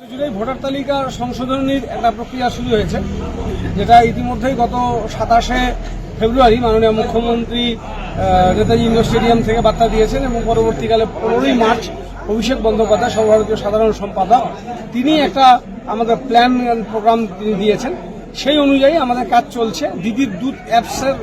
জুড়েই ভোটার তালিকা সংশোধনীর একটা প্রক্রিয়া শুরু হয়েছে, যেটা ইতিমধ্যেই গত সাতাশে ফেব্রুয়ারি মাননীয় মুখ্যমন্ত্রী নেতাজি ইন্ডোর স্টেডিয়াম থেকে বার্তা দিয়েছেন এবং পরবর্তীকালে পনেরোই মার্চ অভিষেক বন্দ্যোপাধ্যায়, সর্বভারতীয় সাধারণ সম্পাদক, তিনি একটা আমাদের প্ল্যান প্রোগ্রাম তিনি দিয়েছেন। সেই অনুযায়ী আমাদের কাজ চলছে। দিদির দুধ অ্যাপসের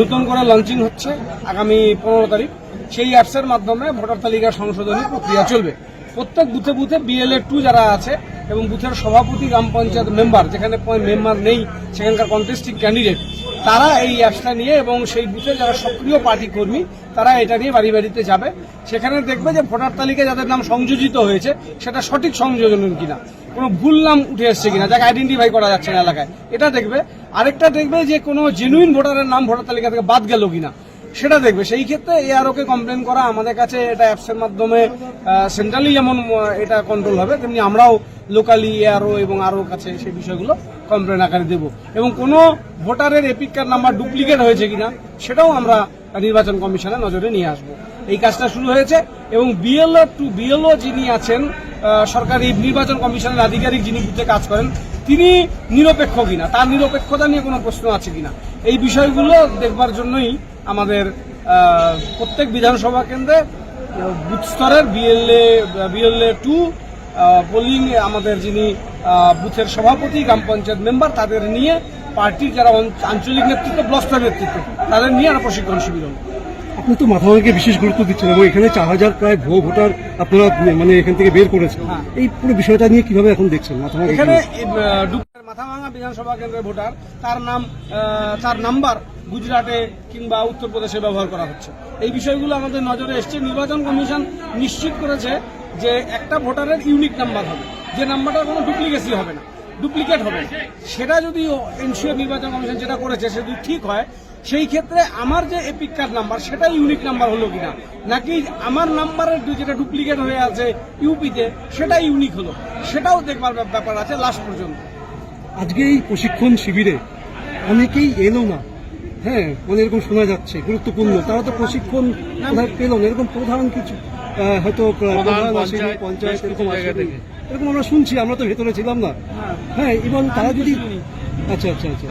নতুন করে লঞ্চিং হচ্ছে আগামী পনেরো তারিখ। সেই অ্যাপসের মাধ্যমে ভোটার তালিকা সংশোধনী প্রক্রিয়া চলবে। প্রত্যেক বুথে বুথে বিএলএ টু যারা আছে এবং বুথের সভাপতি, গ্রাম পঞ্চায়েত মেম্বার যেখানে মেম্বার নেই, সেখানকার কন্টেস্টিং ক্যান্ডিডেট তারা এই অ্যাপসটা নিয়ে এবং সেই বুথে যারা সক্রিয় পার্টি কর্মী, তারা এটা নিয়ে বাড়ি বাড়িতে যাবে। সেখানে দেখবে যে ভোটার তালিকায় যাদের নাম সংযোজিত হয়েছে, সেটা সঠিক সংযোজন কিনা, কোনো ভুল নাম উঠে এসছে কিনা, যাকে আইডেন্টিফাই করা যাচ্ছে না এলাকায়। এটা দেখবে। আরেকটা দেখবে যে কোনো জেনুইন ভোটারের নাম ভোটার তালিকা থেকে বাদ গেল কিনা। সেটা দেখবে। সেই ক্ষেত্রে এআরওকে কমপ্লেন করা আমাদের কাছে এটা অ্যাপসের মাধ্যমে সেন্ট্রালি যেমন এটা কন্ট্রোল হবে, তেমনি আমরাও লোকালি এআরও এবং আরও কাছে সেই বিষয়গুলো কমপ্লেন আকারে দেব। এবং কোনো ভোটারের এপিক কার্ড নাম্বার ডুপ্লিকেট হয়েছে কিনা, সেটাও আমরা নির্বাচন কমিশনের নজরে নিয়ে আসব। এই কাজটা শুরু হয়েছে এবং বিএলও টু বিএলও যিনি আছেন সরকারি নির্বাচন কমিশনের আধিকারিক যিনি বুথে কাজ করেন, তিনি নিরপেক্ষ কিনা, তার নিরপেক্ষতা নিয়ে কোনো প্রশ্ন আছে কিনা, এই বিষয়গুলো দেখবার জন্যই আমাদের প্রত্যেক বিধানসভা কেন্দ্রে বুথ স্তরের বিএলএ বিএলএ টু পোলিং আমাদের যিনি বুথের সভাপতি গ্রাম পঞ্চায়েত মেম্বার তাদের নিয়ে পার্টির যারা আঞ্চলিক নেতৃত্ব ব্লক স্তরের নেতৃত্ব তাদের নিয়ে একটা প্রশিক্ষণ শিবির হলো আপনি তো মাথাভাঙাকে বিশেষ গুরুত্ব দিচ্ছেন এবং এখানে চার হাজার প্রায় ভুয়ো ভোটার আপনারা মানে এখান থেকে বের করেছেন। হ্যাঁ। এই পুরো বিষয়টা নিয়ে কীভাবে এখন দেখছেন? মাথাভাঙা এখানে মাথাভাঙা বিধানসভা কেন্দ্রের ভোটার, তার নাম তার নাম্বার গুজরাটে কিংবা উত্তরপ্রদেশে ব্যবহার করা হচ্ছে। এই বিষয়গুলো আমাদের নজরে এসছে। নির্বাচন কমিশন নিশ্চিত করেছে যে একটা ভোটারের ইউনিক নাম্বার হবে। যে নাম্বারটার কোনো ডুপ্লিকেসি হবে না, ডুপ্লিকেট হবে সেটা যদি এনসিও নির্বাচন কমিশন যেটা করেছে সেটা যদি ঠিক হয়, সেই ক্ষেত্রে আমার যে এপিক কার্ড নাম্বার সেটা ইউনিক নাম্বার হলো কিনা? নাকি আমার নাম্বারের যেটা ডুপ্লিকেট হয়ে আছে ইউপিতে সেটা ইউনিক হলো? সেটাও দেখবার ব্যাপার আছে লাস্ট পর্যন্ত। আজকে এই প্রশিক্ষণ শিবিরে অনেকেই এলো না। হ্যাঁ মানে এরকম শোনা যাচ্ছে গুরুত্বপূর্ণ। তারা তো প্রশিক্ষণ কোথায় পেল না? এরকম প্রধান কিছু হয়তো পঞ্চায়েত এরকম এরকম আমরা শুনছি আমরা তো ভেতরে ছিলাম না। হ্যাঁ এবং তারা যদি আচ্ছা আচ্ছা আচ্ছা।